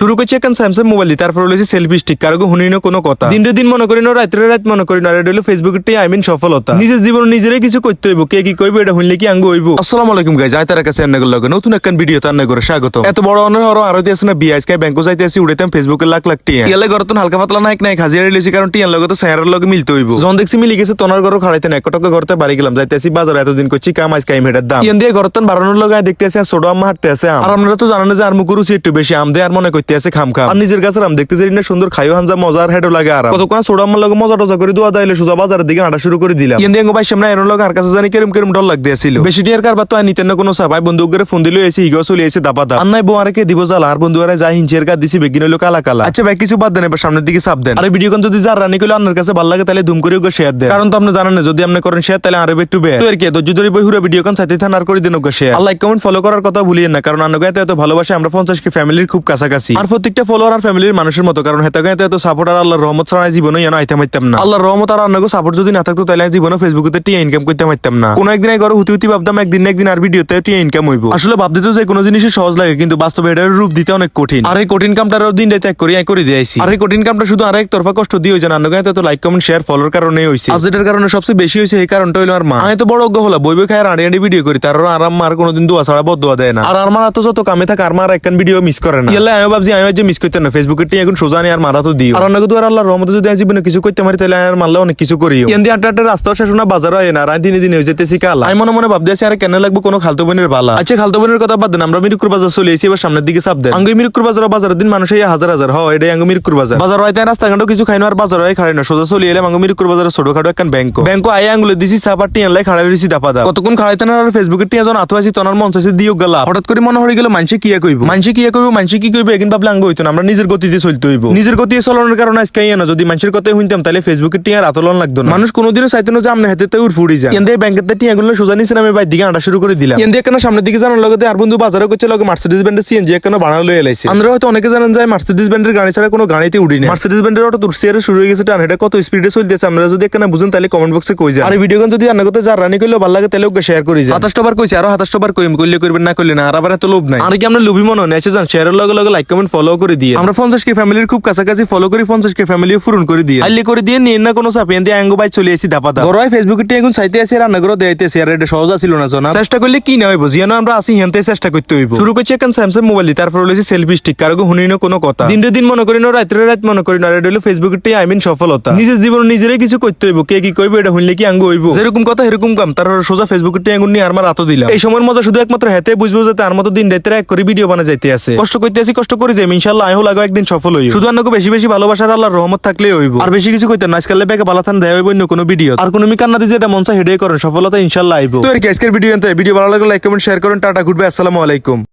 শুরু করছি এখন স্যামসাং মোবাইল দিয়ে তারপর হলো সেলফি স্টিক কারও হুনিনো কোনো কথা। দিন দিন মনে করি না, রাত্রে রাত মনে করি না। এটা হলো ফেসবুকের আই মিন সফলতা। নিজের জীবন নিজেরাই কিছু করতে হইব। কে কি কইব, এটা হইলে কি আঙ্গ হইব? আসসালামু আলাইকুম গাইজ আই তার কাছে আন্না লগে। নতুন একখান ভিডিও তার করে স্বাগত এত বড় অনার হরো আরও আছে না? বিআইএস কাই ব্যাংকো যাইতে আসি উড়াইতাম ফেসবুকে লাখ লাখ টিয়া ইয়ালে গরতন হালকা পাতলা নাইক নাই খাজিয়া লইছি কারণ টিয়ার লগে তো স্যারের লগে মিলতে হইব। জন দেখছি মিলি গেছে, তোনার ঘরও খাড়াইতে না এক টাকা ঘরতে বাড়ি গেলাম যাইতে আসি বাজার। এতদিন করছি কাম আজ কাই মেটার দাম। ইয়ান দিয়ে গরতন বাড়ানোর লগে দেখতে আসি আর ছোট আম্মা হাঁটতে আছে। আর আপনারা তো জানেন যে আর মুকুরুচি একটু বেশি, আম দেয় আর মনে করতে আছে খাম খাম। আর নিজের কাছে আম দেখতে যাই না সুন্দর খাইও হানজা মজার হেডও লাগে আর কতক্ষণ ছোট আম্মার লগে মজা টজা করে দোয়া দাইলে সোজা বাজারের দিকে হাঁটা শুরু করে দিলাম। দিয়ে ভাই সামনে এর লগে আর কাছে জানি কেরম কেরম ডর লাগতে আসছিল বেশি টিয়ার কারবার তো নিতেন না কোনো সাবাই বন্ধু করে ফোন দিলে এসে হিগো চলে এসে দাপা দা আর নাই বউ আরেকে দিব জাল আর বন্ধু আরে যা হিঞ্চের কাজ দিছি বেগিন হলো কালা কালা। আচ্ছা ভাই কিছু বাদ দেন এবার সামনের দিকে চাপ দেন। আর ভিডিও কোন যদি যার রানি করলে আপনার কাছে ভালো লাগে তাহলে ধুম করে ওকে শেয়ার দেন। কারণ তো আপনি জানেন না যদি আপনি করেন শেয়ার তাহলে আরও একটু বে। তো এর কি ধৈর্য ধরে বই হুরে ভিডিও কোন সাথে থান আর করে দেন ওকে শেয়ার। আর লাইক কমেন্ট ফলো করার কথা ভুলিয়েন না কারণ আন্নগা এত ভালোবাসে আমরা পঞ্চাশ কে ফ্যামিলির খুব কাছাকাছি। আর প্রত্যেকটা ফলোয়ার আর ফ্যামিলির মানুষের মতো কারণ হেতাকে এত সাপোর্ট আর আল্লাহর রহমত ছাড়া জীবনে যেন আইতে মারতাম না। আল্লাহর রহমত আর আন্নগো সাপোর্ট যদি না থাকতো তাহলে জীবনে ফেসবুকে টিয়া ইনকাম করতে পারতাম না। কোন একদিন ঘরে হুতি হুতি ভাবতাম একদিন একদিন আর ভিডিওতে টিয়া ইনকাম হইব। আসলে ভাবতে তো যে কোনো জিনিসই সহজ লাগে কিন্তু বাস্তবে এটার রূপ দিতে অনেক কঠিন। আর এই কঠিন কামটার দিন ত্যাগ করি আই করে দিয়েছি। আর এই কঠিন কামটা শুধু আরেক তরফা কষ্ট দিয়ে হয়েছে আন্নগা এত লাইক কমেন্ট শেয়ার ফলোর কারণে হয়েছে আজ এটার কারণে সবচেয়ে বেশি হয়েছে এই কারণটা হইল আর মা। আমি তো বড় অজ্ঞ হলো বই বই খায় আর আড়ি আড়ি ভিডিও করি তার আরাম মার কোনোদিন দোয়া ছাড়া বদ দোয়া দেয় না। আর আমার এত যত কামে থাকে আর মার একখান ভিডিও মিস করে না। আমি ভাবছি আমি যে মিস করতে না ফেসবুকে এখন সোজা নেই আর মারা তো দিও। আর অন্য তো আর আল্লাহ রহমতে যদি আজ জীবনে কিছু করতে পারি তাহলে আর মারলে অনেক কিছু করি দিয়ে আটটা আটটা রাস্তা শেষ না বাজার হয় না আর দিনে দিনে হয়ে যেতেছি কাল। আমি মনে মনে ভাবতে আছি আর কেন লাগবে কোনো খালতো বোনের বালা? আচ্ছা খালতো বোনের কথা বাদ দেন আমরা মিরুকুর বাজার চলে এসেছি এবার সামনের দিকে চাপ দেন। আঙ্গুই মিরুকুর বাজার বাজারের দিন মানুষ এই হাজার হাজার হয় এটাই আঙ্গু মিরুকুর বাজার। বাজার হয় তাই রাস্তাঘাটও কিছু খাই না আর বাজার হয় খাড়াই না সোজা চলে এলাম আঙ্গু মিরুকুর বাজারের ছোটখাটো একখান ব্যাংক ব্যাংক আই আঙ্গুলে দিছি সাপার টিয়ান লাই খাড়াই রয়েছি দাপা দা কতক্ষণ খাড়াইতে না আর ফেসবুকে টিয়া যখন আতো আছি তনার মন চাইছে দিও গেলা। হঠাৎ করে মনে হয়ে গেল মানুষে কিয়া কইব? মানুষে কিয়া কইব মানুষে কি কইব ভাবলে আঙ্গ হইতো না আমরা নিজের গতিতে চলতে হইব। নিজের গতিতে চলানোর কারণে আজকে না যদি মানুষের কথাই শুনতাম তাহলে ফেসবুকে টিয়ার আতলন লাগতো না। মানুষ কোনোদিনও চাইতো না যে আমরা হাতে উর ফুড়ি যায় এন দিয়ে ব্যাংকের টিয়া গুলো সোজা নিচে আমি বাইর দিকে আটা শুরু করে দিলাম। এন দিয়ে কেন সামনের দিকে জানার লগে আর বন্ধু বাজারে করছে লগে মার্সিডিজ ব্যান্ডের সিএনজি কেন বানালো লয়ে এলাইছে। আমরা হয়তো অনেকে জানেন যায় মার্সিডিজ ব্যান্ডের গাড়ি ছাড়া কোনো গাড়িতে উড়ি না। মার্সিডিজ ব্যান্ডের অটো তুরসিয়ারে শুরু হয়ে গেছে টান এটা কত স্পিডে চলতেছে আমরা যদি এখানে বুঝেন তাহলে কমেন্ট বক্সে কই যায় আর ভিডিও যদি আন্না কথা যার রানি করলে ভালো লাগে তাহলে ওকে শেয়ার করি যায় হাতাশটা বার কইছে আরও হাতাশটা বার কইম করলে করবেন না করলে না আর আবার এত লোভ নাই। আর কি আমরা লোভী মনে হয় যান শেয়ারের লগে লগে লাইক কমেন্ট ফলো করে দিয়ে। আমরা পঞ্চাশ কে ফ্যামিলির খুব কাছাকাছি ফলো করি পঞ্চাশ কে ফ্যামিলি পূরণ করে দিয়ে। আইলি করে দিয়ে নিয়ে না কোনো দিয়ে আঙ্গো চলে দাপা দা গরয় ফেসবুকে টিয়ে এখন চাইতে আসি রান্না করে দেয়াইতেছি আর এটা সহজ ছিল না জনা চেষ্টা করলে কি না হইব? জিয়ানো আমরা আসি হেনতে চেষ্টা করতে হইব। শুরু করছি এখন স্যামসাং মোবাইল দিয়ে তারপর হলো সেলফি স্টিক কারও হুনিনো কোনো কথা। দিন দিন মনে করি না রাত্রে রাত মনে করি না আর এটা হলো টিয়ে আই মিন সফলতা। নিজের জীবন নিজেরাই কিছু করতে হইব কে কি কইব এটা হইলে কি আঙ্গ হইব? যেরকম কথা এরকম কাম। তার সোজা ফেসবুকের টিয়ে আঙ্গুন নিয়ে আর মার আতো দিলাম। এই সময়ের মজা শুধু একমাত্র হাতে বুঝব যে তার মতো দিন রাত্রে এক করে ভিডিও বানা যাইতে আছে। কষ্ট করতে আছি কষ্ট করে যাই ইনশাল্লাহ আইহো লাগো একদিন সফল হই শুধু অন্যকে বেশি বেশি ভালোবাসার আল্লাহর রহমত থাকলেই হইব। আর বেশি কিছু কইতে না আজকাল ব্যাগে বালা থান দেয় হইব অন্য কোনো ভিডিও আর কোনো মিকান কান্না দিয়ে এটা মনসা হেডে করেন সফলতা ইনশাল্লাহ আইব। তো আর কি আজকের ভিডিও ভিডিও ভালো লাগলে লাইক কমেন্ট শেয়ার করেন। টাটা গুড বাই আসসালামু আলাইকুম।